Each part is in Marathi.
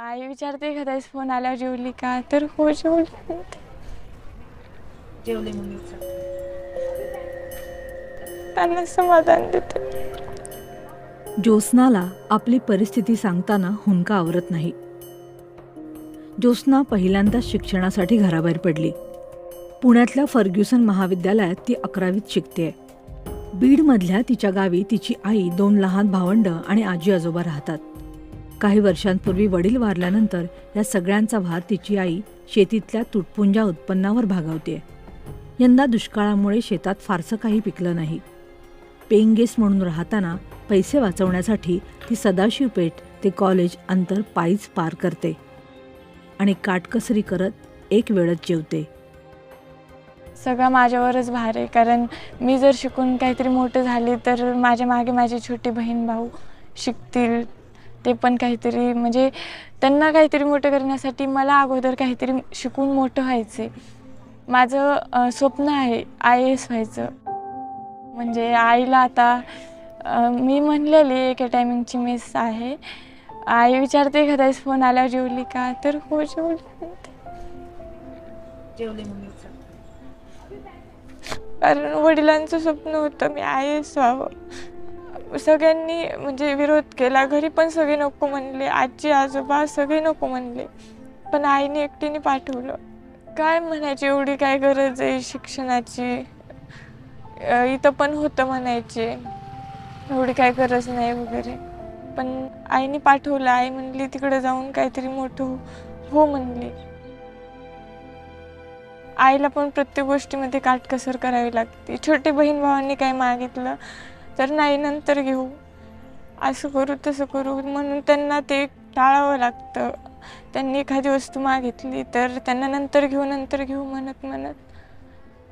आई विचारते एखाद्यास फोन आल्यावर जेवली का? तर हो जेवली. जेवले. त्यांना समाधान देते. ज्योत्स्नाला आपली परिस्थिती सांगताना हुंका आवरत नाही. ज्योत्स्ना पहिल्यांदाच शिक्षणासाठी घराबाहेर पडली. पुण्यातल्या फर्ग्युसन महाविद्यालयात ती अकरावीत शिकते बीडमधल्या तिच्या गावी तिची आई दोन लहान भावंड आणि आजी आजोबा राहतात. काही वर्षांपूर्वी वडील वारल्यानंतर या सगळ्यांचा भार तिची आई शेतीतल्या तुटपुंजा उत्पन्नावर भागवते यंदा दुष्काळामुळे शेतात फारसं काही पिकलं नाही. पेईंग गेस्ट म्हणून राहताना पैसे वाचवण्यासाठी ती सदाशिव पेठ ते कॉलेज अंतर पायीच पार करते आणि काटकसरी करत एक वेळच जेवते. सगळं माझ्यावरच भार आहे. कारण मी जर शिकून काहीतरी मोठं झाली तर माझ्या मागे माझी छोटी बहीण भाऊ शिकतील. ते पण काहीतरी म्हणजे त्यांना काहीतरी मोठं करण्यासाठी मला अगोदर काहीतरी शिकून मोठं व्हायचं आहे माझं स्वप्न आहे आय एस व्हायचं. म्हणजे आईला आता मी म्हणलेली एका टायमिंगची मिस आहे. आई विचारते एखाद्यास फोन आल्यावर जेवली का? तर हो जेवली. जेवले. कारण वडिलांचं स्वप्न होतं मी आय एस व्हावं. सगळ्यांनी म्हणजे विरोध केला. घरी पण सगळे नको म्हणले. आजी आजोबा सगळे नको म्हणले. पण आईने एकटीने पाठवलं. काय म्हणायची? एवढी काय गरज आहे शिक्षणाची? इथं पण होतं म्हणायचे. एवढी काय गरज नाही वगैरे. पण आईने पाठवलं. आई म्हणली तिकडे जाऊन काहीतरी मोठं हो- म्हणली. आईला पण प्रत्येक गोष्टीमध्ये काटकसर करावी लागते. छोटे बहीण भावांनी काय मागितलं? तर नाही नंतर घेऊ. असं करू तसं करू. म्हणून त्यांना ते टाळावं लागतं. त्यांनी एखादी वस्तू मागितली तर त्यांना नंतर घेऊ नंतर घेऊ म्हणत म्हणत.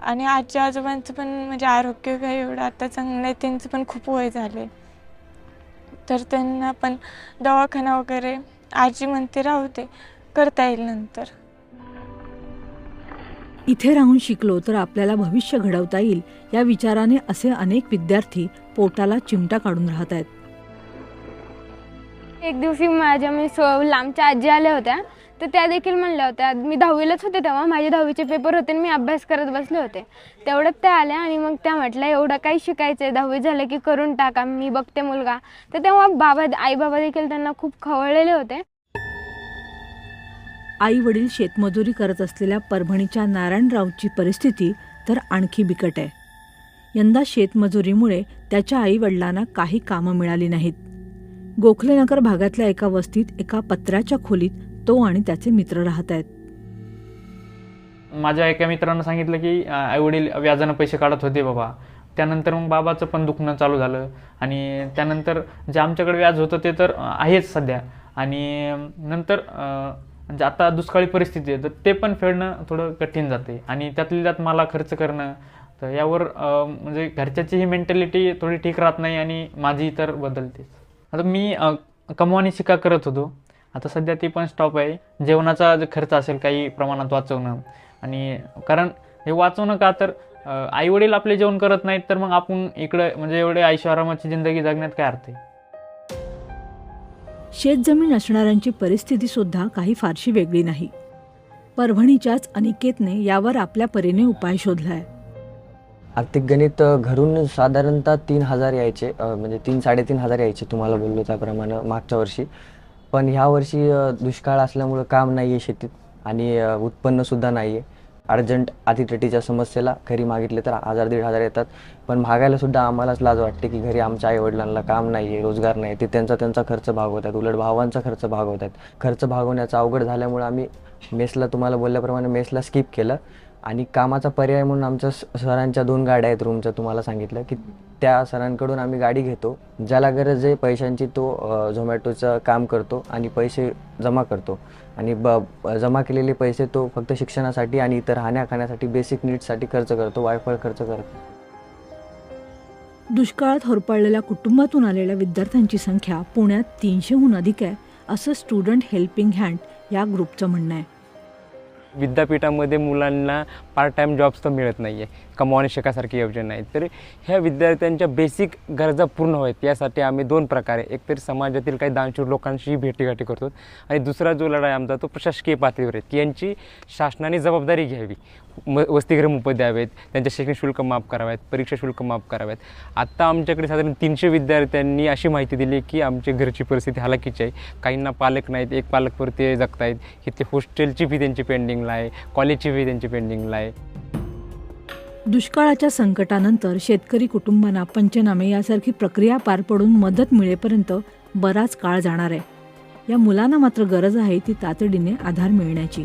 आणि आजी आजोबांचं पण म्हणजे आरोग्य काय एवढं आता चांगलं आहे त्यांचं पण खूप वय झाले तर त्यांना पण दवाखाना वगैरे आजी म्हणते राहू दे. करता येईल नंतर. इथे राहून शिकलो तर आपल्याला भविष्य घडवता येईल या विचाराने असे अनेक विद्यार्थी पोटाला चिमटा काढून राहत आहेत. एक दिवशी माझ्या मी लांबच्या आजी आल्या होत्या तर त्या देखील म्हणल्या होत्या मी दहावीलाच होते तेव्हा माझे दहावीचे पेपर होते आणि मी अभ्यास करत बसले होते. तेवढ्यात त्या आल्या आणि मग त्या म्हटल्या एवढं काही शिकायचं आहे दहावी झालं की करून टाका मी बघते मुलगा. तर तेव्हा बाबा आई बाबा देखील त्यांना खूप खवळलेले होते. आई वडील शेतमजुरी करत असलेल्या परभणीच्या नारायणरावची परिस्थिती तर आणखी बिकट आहे. यंदा शेतमजुरीमुळे त्याच्या आई वडिलांना काही कामं मिळाली नाहीत. गोखलेनगर भागातल्या एका वस्तीत एका पत्र्याच्या खोलीत तो आणि त्याचे मित्र राहत आहेत. माझ्या एका मित्रानं सांगितलं की आई वडील व्याजानं पैसे काढत होते बाबा. त्यानंतर मग बाबाचं पण दुखणं चालू झालं. आणि त्यानंतर जे आमच्याकडे व्याज होतं ते तर आहेच सध्या. आणि नंतर म्हणजे आता दुष्काळी परिस्थिती आहे तर ते पण फेडणं थोडं कठीण जाते. आणि त्यातली त्यात मला खर्च करणं तर यावर म्हणजे घरच्याची ही मेंटॅलिटी थोडी ठीक राहत नाही आणि माझी तर बदलतेच. आता मी कमवानी शिका करत होतो. आता सध्या ती पण स्टॉप आहे. जेवणाचा जो खर्च असेल काही प्रमाणात वाचवणं. आणि कारण हे वाचवणं का तर आईवडील आपले जेवण करत नाहीत तर मग आपण इकडं म्हणजे एवढे आरामाची जिंदगी जगण्यात काय अर्थ आहे? शेतजमीन असणाऱ्यांची परिस्थिती सुद्धा काही फारशी वेगळी नाही. परभणीच्याच अनिकेतने यावर आपल्या परीने उपाय शोधलाय. आर्थिक गणित घरून साधारणतः तीन हजार यायचे म्हणजे तीन साडेतीन हजार यायचे तुम्हाला बोललो त्याप्रमाणे मागच्या वर्षी. पण ह्या वर्षी दुष्काळ असल्यामुळं काम नाही आहे शेतीत आणि उत्पन्नसुद्धा नाही आहे अर्जंट अतितटीच्या समस्येला घरी मागितले तर हजार दीड हजार येतात. पण मागायला सुद्धा आम्हालाच लाज वाटते की घरी आमच्या आईवडिलांना काम नाही आहे रोजगार नाही ते त्यांचा त्यांचा खर्च भागवत आहेत उलट भावांचा खर्च भागवत आहेत खर्च भागवण्याचा अवघड झाल्यामुळे आम्ही मेसला तुम्हाला बोलल्याप्रमाणे मेसला स्किप केलं. आणि कामाचा पर्याय म्हणून आमच्या स- सरांच्या दोन गाड्या आहेत रूमच्या तुम्हाला सांगितलं की त्या सरांकडून आम्ही गाडी घेतो ज्याला गरज आहे पैशांची तो झोमॅटोचं काम करतो आणि पैसे जमा करतो. आणि ब जमा केलेले पैसे तो फक्त शिक्षणासाठी आणि इतर खाण्यासाठी बेसिक नीड्ससाठी खर्च करतो वायफळ खर्च करतो. दुष्काळात होरपळलेल्या कुटुंबातून आलेल्या विद्यार्थ्यांची संख्या पुण्यात तीनशेहून अधिक आहे असं स्टुडंट हेल्पिंग हँड या ग्रुपचं म्हणणं आहे. विद्यापीठामध्ये मुलांना पार्ट टाईम जॉब्स तर मिळत नाही आहे कमावणे शिकासारखी योजना नाही तर ह्या विद्यार्थ्यांच्या बेसिक गरजा पूर्ण व्हायत. यासाठी आम्ही दोन प्रकारे एकतर समाजातील काही दानशूर लोकांशीही भेटीगाठी करतो. आणि दुसरा जो लढाई आमचा तो प्रशासकीय पातळीवर आहे. की यांची शासनाने जबाबदारी घ्यावी. म वसतिगृह मोफत द्यावेत. त्यांच्या शैक्षणिक शुल्क माफ करावेत. परीक्षा शुल्क माफ करावेत. आत्ता आमच्याकडे साधारण तीनशे विद्यार्थ्यांनी अशी माहिती दिली की आमच्या घरची परिस्थिती हालाकीची आहे. काहींना पालक नाहीत एक पालकवर ते जगतायत. इथे हॉस्टेलची फी त्यांची पेंडिंग पेंडिंगला आहे कॉलेजची फी त्यांची पेंडिंगला आहे दुष्काळाच्या संकटानंतर शेतकरी कुटुंबांना पंचनामे यासारखी प्रक्रिया पार पडून मदत मिळेपर्यंत बराच काळ जाणार आहे. या मुलांना मात्र गरज आहे ती तातडीने आधार मिळण्याची.